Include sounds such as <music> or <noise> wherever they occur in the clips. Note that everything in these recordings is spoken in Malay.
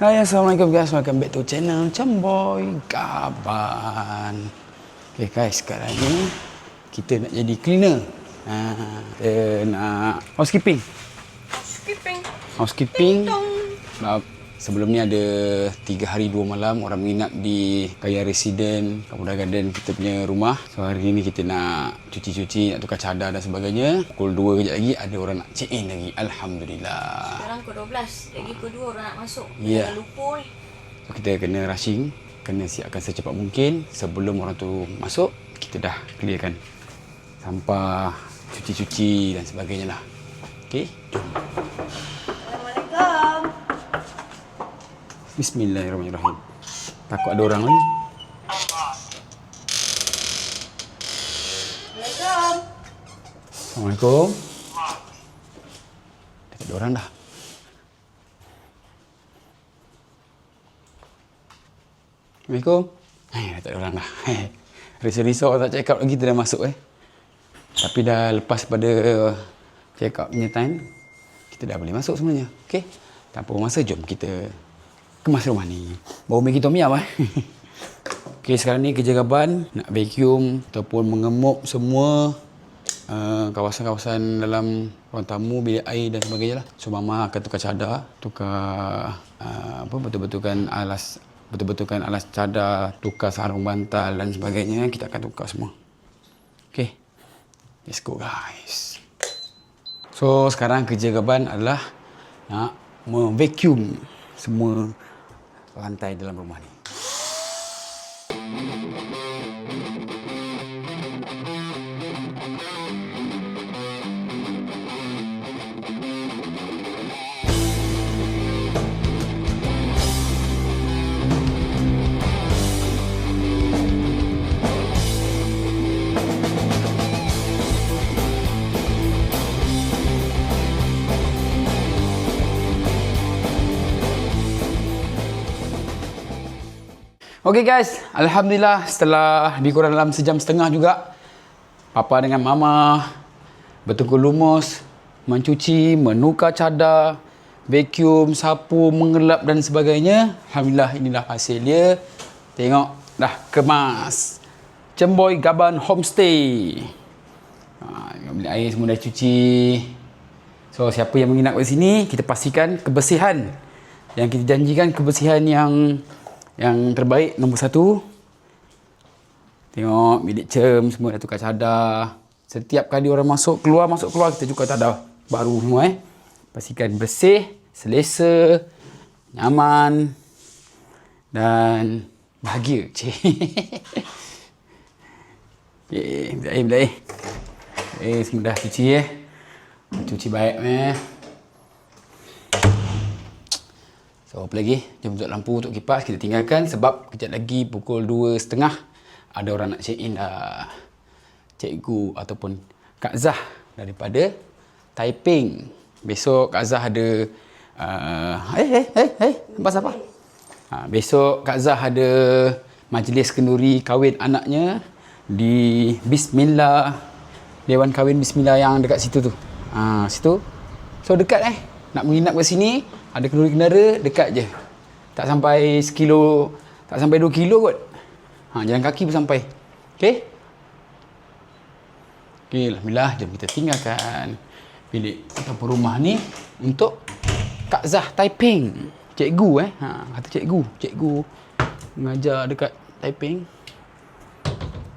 Hai Assalamualaikum guys. Welcome back to channel Camboy Gaban. Okay guys sekarang ni Kita nak jadi cleaner. Ha, Kita nak housekeeping. Housekeeping. Dong. Sebelum ni ada 3 hari 2 malam Orang menginap di Kaya Residen Kapura Garden kita punya rumah So hari ni kita nak cuci-cuci Nak tukar cadar dan sebagainya Pukul 2 kejap lagi Ada orang nak check in lagi Alhamdulillah Sekarang pukul 12. Lagi pukul 2 orang nak masuk. Ya. Jangan lupa ni. So, kita kena rushing, kena siapkan secepat mungkin sebelum orang tu masuk, kita dah clearkan sampah, cuci-cuci dan sebagainya lah. Okey, jom. Bismillahirrahmanirrahim. Takut ada orang lagi. Assalamualaikum. Tak ada orang dah. Assalamualaikum. Eh, tak ada orang dah. Risau-risau tak check up lagi, dah masuk eh. Tapi dah lepas pada check up punya time, kita dah boleh masuk sebenarnya. Okey. Tanpa masa, jom kita kemas rumah ni. Bau Maggi Tom Yum eh. <laughs> Okey, sekarang ni kerja gaban, nak vacuum ataupun mengemuk semua uh, kawasan-kawasan dalam ruang tamu, bilik air dan sebagainya lah. So mama akan tukar cadar, tukar uh, apa betul-betulkan alas betul-betulkan alas cadar, tukar sarung bantal dan sebagainya. Kita akan tukar semua. Okay. Let's go guys. So sekarang kerja gaban adalah nak memvacuum semua lantai dalam rumah ni. Okey guys, Alhamdulillah setelah dikurang dalam sejam setengah juga Papa dengan Mama bertunggu lumus mencuci, menukar cadar, vacuum, sapu, mengelap dan sebagainya. Alhamdulillah inilah hasil dia. Tengok dah kemas. Cemboy Gaban Homestay. Ha, air semua dah cuci. So siapa yang menginap kat sini, kita pastikan kebersihan. Yang kita janjikan kebersihan yang yang terbaik nombor satu. Tengok bilik cerm semua dah tukar cadar. Setiap kali orang masuk keluar masuk keluar kita tukar cadar baru semua eh. Pastikan bersih, selesa, nyaman dan bahagia. Cik. <laughs> Eh, bila bila air. Eh, semua dah cuci eh. Cuci baik eh. So apa lagi? Jom tutup lampu, tutup kipas. Kita tinggalkan sebab kejap lagi pukul 2.30 ada orang nak check in dah. Cikgu ataupun Kak Zah daripada Taiping. Besok Kak Zah ada uh, eh eh eh eh apa apa? Ha, besok Kak Zah ada majlis kenduri kahwin anaknya di Bismillah Dewan Kahwin Bismillah yang dekat situ tu. Ha, situ. So dekat eh. Nak menginap kat sini, ada kenduri kendara dekat je. Tak sampai sekilo, tak sampai dua kilo kot. Ha, jalan kaki pun sampai. Okey? Okey, Alhamdulillah. Jom kita tinggalkan bilik ataupun rumah ni untuk Kak Zah Taiping. Cikgu eh. Ha, kata cikgu. Cikgu mengajar dekat Taiping.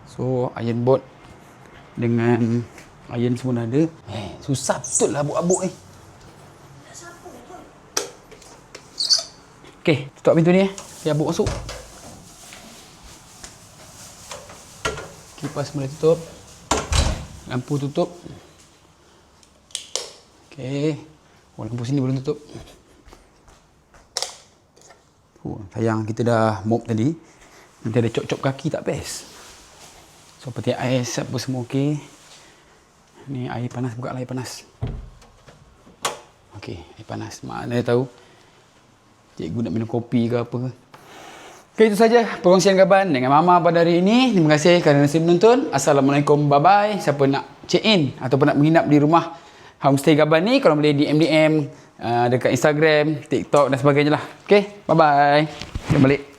So, iron board dengan iron semua dah ada. Eh, susah betul lah abuk-abuk ni. Okey, tutup pintu ni eh. Biar abuk masuk. Kipas mula tutup. Lampu tutup. Okey. Oh, lampu sini belum tutup. Oh, sayang kita dah mop tadi. Nanti ada cop-cop kaki tak best. So, peti ais apa semua okey. Ni air panas, buka air panas. Okey, air panas. Mana dia tahu. Cikgu nak minum kopi ke apa ke. Okay, itu saja perkongsian Gaban dengan Mama pada hari ini. Terima kasih kerana masih menonton. Assalamualaikum, bye-bye. Siapa nak check in ataupun nak menginap di rumah Homestay Gaban ni, kalau boleh di MDM uh, dekat Instagram, TikTok dan sebagainya lah. Okay, bye-bye. Kita balik.